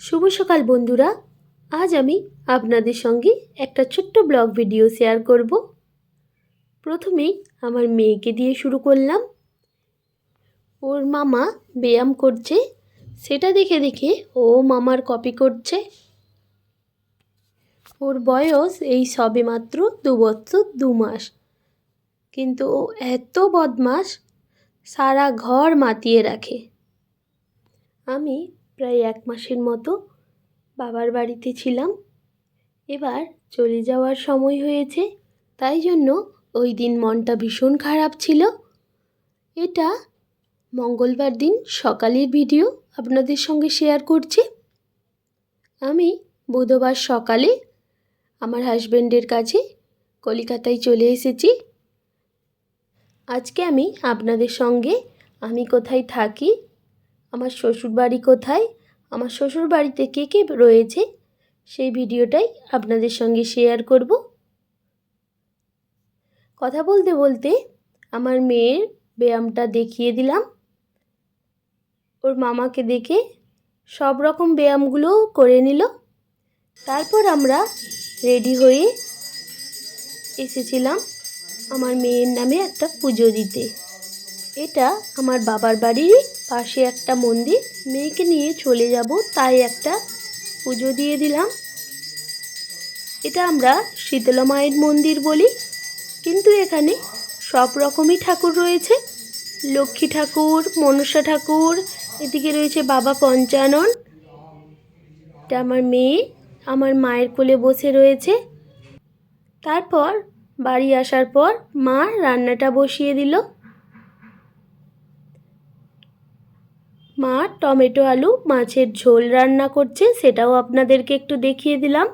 শুভ সকাল বন্ধুরা। আজ আমি আপনাদের সঙ্গে একটা ছোট্ট ব্লগ ভিডিও শেয়ার করব। প্রথমেই আমার মেয়েকে দিয়ে শুরু করলাম। ওর মামা ব্যায়াম করছে, সেটা দেখে দেখে ও মামার কপি করছে। ওর বয়স এই সবে মাত্র দু বছর, দু মাস। কিন্তু ও এত বদমাস সারা ঘর মাতিয়ে রাখে। আমি প্রায় এক মাসের মতো বাবার বাড়িতে ছিলাম। এবার চলে যাওয়ার সময় হয়েছে, তাই জন্য ওই দিন মনটা ভীষণ খারাপ ছিল। এটা মঙ্গলবার দিন সকালের ভিডিও আপনাদের সঙ্গে শেয়ার করছি। আমি বুধবার সকালে আমার হাজব্যান্ডের কাছে কলিকাতায় চলে এসেছি। আজকে আমি আপনাদের সঙ্গে আমি কোথায় থাকি আমার শ্বশুরবাড়ি কোথায়? আমার শ্বশুর বাড়িতে কে কে রয়েছে? সেই ভিডিওটাই আপনাদের সঙ্গে শেয়ার করব। কথা বলতে বলতে আমার মেয়ের ব্যায়ামটা দেখিয়ে দিলাম। ওর মামাকে দেখে সব রকম ব্যায়ামগুলো করে নিল। তারপর আমরা রেডি হয়ে এসেছিলাম আমার মেয়ের নামে একটা পুজো দিতে। এটা আমার বাবার বাড়ির পাশে একটা মন্দির। মেয়েকে নিয়ে চলে যাব, তাই একটা পুজো দিয়ে দিলাম। এটা আমরা শীতলা মায়ের মন্দির বলি। কিন্তু এখানে সব রকমই ঠাকুর রয়েছে। লক্ষ্মী ঠাকুর, মনসা ঠাকুর, এদিকে রয়েছে বাবা পঞ্চানন। এটা আমার মেয়ে, আমার মায়ের কোলে বসে রয়েছে। তারপর বাড়ি আসার পর মা রান্নাটা বসিয়ে দিল। মা, টমেটো আলু, মাছের ঝোল রান্না করছে, সেটাও আপনাদেরকে একটু দেখিয়ে দিলাম।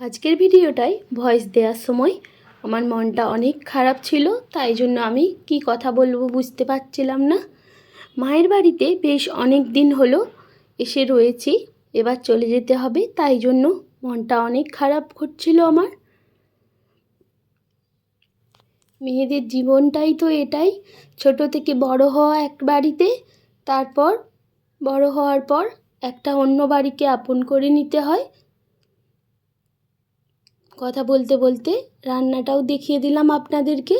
আজকের ভিডিওটাই ভয়েস দেওয়ার সময় আমার মনটা অনেক খারাপ ছিল, তাই জন্য আমি কি কথা বলব বুঝতে পারছিলাম না। মায়ের বাড়িতে বেশ অনেক দিন হলো এসে রয়েছি, এবার চলে যেতে হবে, তাই জন্য মনটা অনেক খারাপ করছিল আমার। মেয়েদের জীবনটাই তো এটাই, ছোট থেকে বড় হওয়া এক বাড়িতে তারপর বড় হওয়ার পর একটা অন্য বাড়িকে আপন করে নিতে হয়। কথা বলতে বলতে রান্নাটাও দেখিয়ে দিলাম আপনাদেরকে।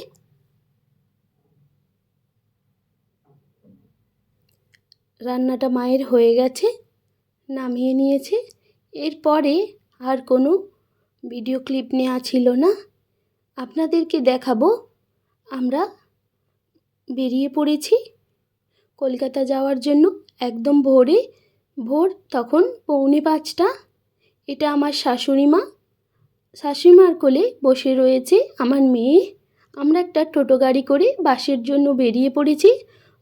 রান্নাটা মায়ের হয়ে গেছে, নামিয়ে নিয়েছে। এরপরে আর কোনো ভিডিও ক্লিপ নেওয়া ছিল না। আপনাদেরকে দেখাবো, আমরা বেরিয়ে পড়েছি। কলকাতা যাওয়ার জন্য একদম ভোরে, ভোর তখন পৌনে পাঁচটা। এটা আমার শাশুড়ি মা। শাশুড়িমার কোলে বসে রয়েছে আমার মেয়ে। আমরা একটা টোটো গাড়ি করে বাসের জন্য বেরিয়ে পড়েছি।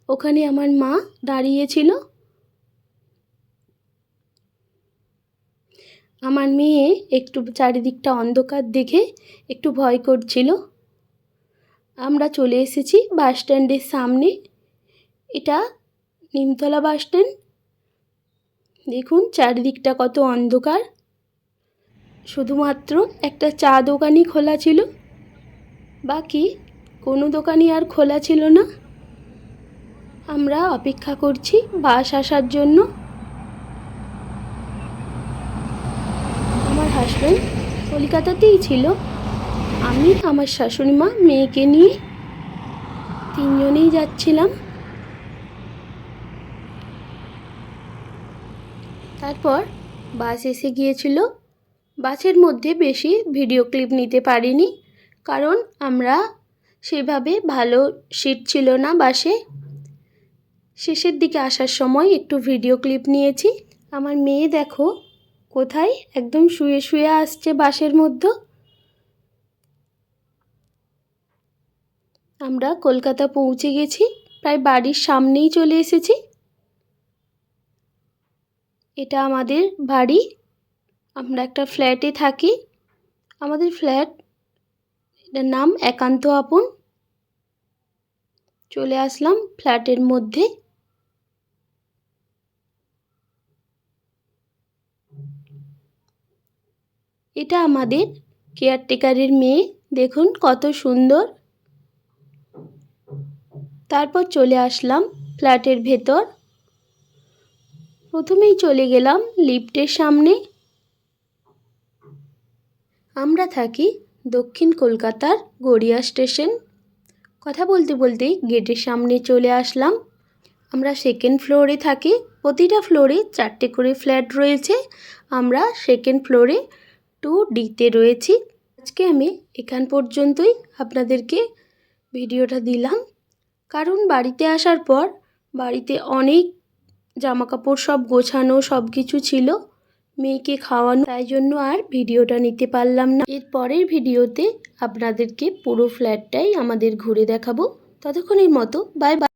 ওখানে আমার মা দাঁড়িয়েছিল। আমার মেয়ে একটু চারিদিকটা অন্ধকার দেখে একটু ভয় করছিল। আমরা চলে এসেছি বাস স্ট্যান্ডের সামনে। এটা নিমতলা বাস স্ট্যান্ড। দেখুন চারিদিকটা কত অন্ধকার। শুধুমাত্র একটা চা দোকানই খোলা ছিল। বাকি কোনো দোকানই আর খোলা ছিল না। আমরা অপেক্ষা করছি বাস আসার জন্য। আমার হাজব্যান্ড কলকাতাতেই ছিল। আমি আমার শাশুড়ি মা মেয়েকে নিয়ে তিনজনেই যাচ্ছিলাম। তারপর বাস এসে গিয়েছিল। বাসের মধ্যে বেশি ভিডিও ক্লিপ নিতে পারিনি, কারণ আমরা সেভাবে ভালো সিট ছিল না বাসে। শেষের দিকে আসার সময় একটু ভিডিও ক্লিপ নিয়েছি। আমার মেয়ে দেখো কোথায় একদম শুয়ে শুয়ে আসছে বাসের মধ্যে। আমরা কলকাতা পৌঁছে গেছি, প্রায় বাড়ির সামনেই চলে এসেছি। এটা আমাদের বাড়ি। আমরা একটা ফ্ল্যাটে থাকি। আমাদের ফ্ল্যাট এটার নাম একান্ত আপন। চলে আসলাম ফ্ল্যাটের মধ্যে। এটা আমাদের কেয়ারটেকারের মেয়ে। দেখুন কত সুন্দর। তারপর চলে আসলাম ফ্ল্যাটের ভেতর। প্রথমেই চলে গেলাম লিফটের সামনে। আমরা থাকি দক্ষিণ কলকাতার গড়িয়া স্টেশন। কথা বলতে বলতেই গেটের সামনে চলে আসলাম। আমরা সেকেন্ড ফ্লোরে থাকি। প্রতিটা ফ্লোরে চারটে করে ফ্ল্যাট রয়েছে। আমরা সেকেন্ড ফ্লোরে টু ডিতে রয়েছি। আজকে আমি এখান পর্যন্তই আপনাদেরকে ভিডিওটা দিলাম। কারণ বাড়িতে আসার পর বাড়িতে অনেক জামাকাপড় সব গোছানো সব কিছু ছিল, মেয়েকে খাওয়ানো, তাই জন্য আর ভিডিওটা নিতে পারলাম না। এর পরের ভিডিওতে আপনাদেরকে পুরো ফ্ল্যাটটাই আমাদের ঘুরে দেখাবো। ততক্ষণের মতো বাই বাই